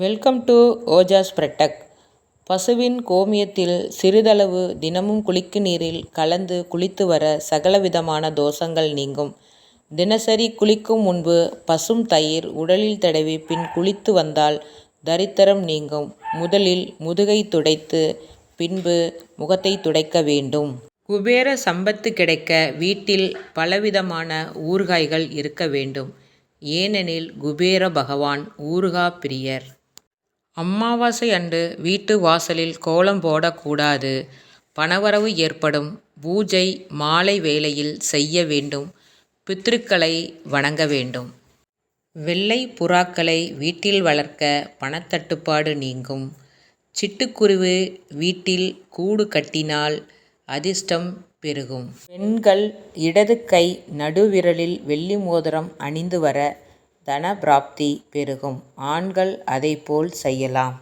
Welcome to Ojas பிரட்டக் பசுவின் கோமியத்தில் சிறிதளவு தினமும் குளிக்கு நீரில் கலந்து குளித்து வர சகலவிதமான தோஷங்கள் நீங்கும். தினசரி குளிக்கும் முன்பு பசும் தயிர் உடலில் தடவி பின் குளித்து வந்தால் தரித்திரம் நீங்கும். முதலில் முதுகை துடைத்து பின்பு முகத்தை துடைக்க வேண்டும். குபேர சம்பத்து கிடைக்க வீட்டில் பலவிதமான ஊறுகாய்கள் இருக்க வேண்டும். ஏனெனில் குபேர பகவான் ஊறுகா பிரியர். அமாவாசை அன்று வீட்டு வாசலில் கோலம் போடக்கூடாது பணவரவு ஏற்படும். பூஜை மாலை வேளையில் செய்ய வேண்டும். பித்ருக்களை வணங்க வேண்டும். வெள்ளை புறாக்களை வீட்டில் வளர்க்க பணத்தட்டுப்பாடு நீங்கும். சிட்டுக்குருவி வீட்டில் கூடு கட்டினால் அதிர்ஷ்டம் பெருகும். பெண்கள் இடது கை நடுவிரலில் வெள்ளி மோதிரம் அணிந்து வர தனப்பிராப்தி பெருகும். ஆண்கள் அதைப்போல் செய்யலாம்.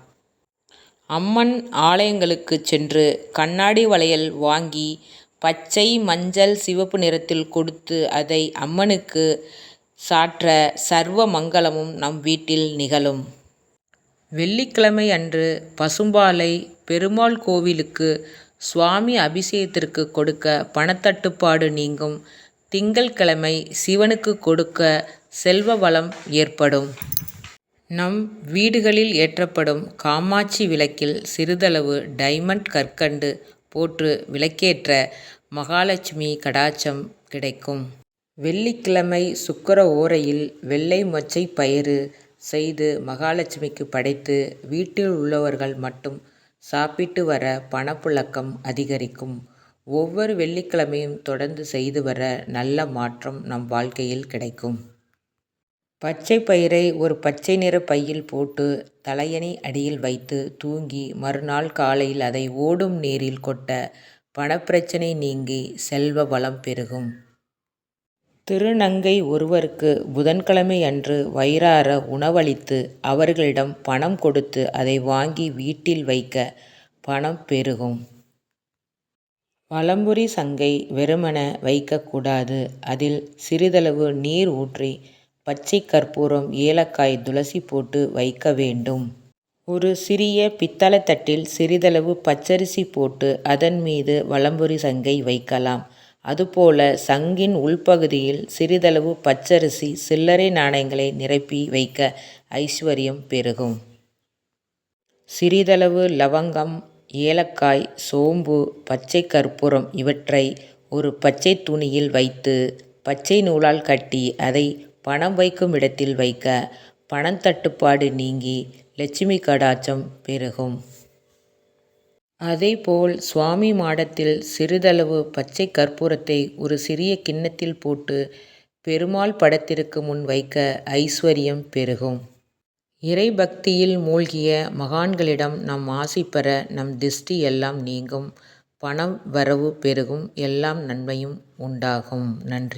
அம்மன் ஆலயங்களுக்குச் சென்று கண்ணாடி வளையல் வாங்கி பச்சை மஞ்சள் சிவப்பு நிறத்தில் கொடுத்து அதை அம்மனுக்கு சாற்ற சர்வ மங்களமும் நம் வீட்டில் நிகழும். வெள்ளிக்கிழமை அன்று பசும்பாலை பெருமாள் கோவிலுக்கு சுவாமி அபிஷேகத்திற்கு கொடுக்க பணத்தட்டுப்பாடு நீங்கும். திங்கள்கிழமை சிவனுக்கு கொடுக்க செல்வ வளம் ஏற்படும். நம் வீடுகளில் ஏற்றப்படும் காமாட்சி விளக்கில் சிறிதளவு டைமண்ட் கற்கண்டு போற்று விளக்கேற்ற மகாலட்சுமி கடாச்சம் கிடைக்கும். வெள்ளிக்கிழமை சுக்கர ஓரையில் வெள்ளை மொச்சை பயிறு செய்து மகாலட்சுமிக்கு படைத்து வீட்டில் உள்ளவர்கள் மட்டும் சாப்பிட்டு வர பணப்புழக்கம் அதிகரிக்கும். ஒவ்வொரு வெள்ளிக்கிழமையும் தொடர்ந்து செய்து வர நல்ல மாற்றம் நம் வாழ்க்கையில் கிடைக்கும். பச்சை பயிரை ஒரு பச்சை நிற பையில் போட்டு தலையணை அடியில் வைத்து தூங்கி மறுநாள் காலையில் அதை ஓடும் நீரில் கொட்ட பணப்பிரச்சனை நீங்கி செல்வ வளம் பெருகும். திருநங்கை ஒருவருக்கு புதன்கிழமை அன்று வயிறார உணவளித்து அவர்களிடம் பணம் கொடுத்து அதை வாங்கி வீட்டில் வைக்க பணம் பெருகும். வலம்புரி சங்கை வெறுமன வைக்கக்கூடாது அதில் சிறிதளவு நீர் ஊற்றி பச்சை கற்பூரம் ஏலக்காய் துளசி போட்டு வைக்க வேண்டும். ஒரு சிறிய பித்தளை தட்டில் சிறிதளவு பச்சரிசி போட்டு அதன் மீது வலம்புரி சங்கை வைக்கலாம். அதுபோல சங்கின் உள்பகுதியில் சிறிதளவு பச்சரிசி சில்லறை நாணயங்களை நிரப்பி வைக்க ஐஸ்வர்யம் பெருகும். சிறிதளவு லவங்கம் ஏலக்காய் சோம்பு பச்சை கற்பூரம் இவற்றை ஒரு பச்சை துணியில் வைத்து பச்சை நூலால் கட்டி அதை பணம் வைக்கும் இடத்தில் வைக்க பணத்தட்டுப்பாடு நீங்கி லட்சுமி கடாச்சம் பெருகும். அதேபோல் சுவாமி மாடத்தில் சிறிதளவு பச்சை கற்பூரத்தை ஒரு சிறிய கிண்ணத்தில் போட்டு பெருமாள் படத்திற்கு முன் வைக்க ஐஸ்வர்யம் பெருகும். இறை பக்தியில் மூழ்கிய மகான்களிடம் நம் ஆசை பெற நம் திஷ்டி எல்லாம் நீங்கும். பணம் வரவு பெருகும். எல்லாம் நன்மையும் உண்டாகும். நன்றி.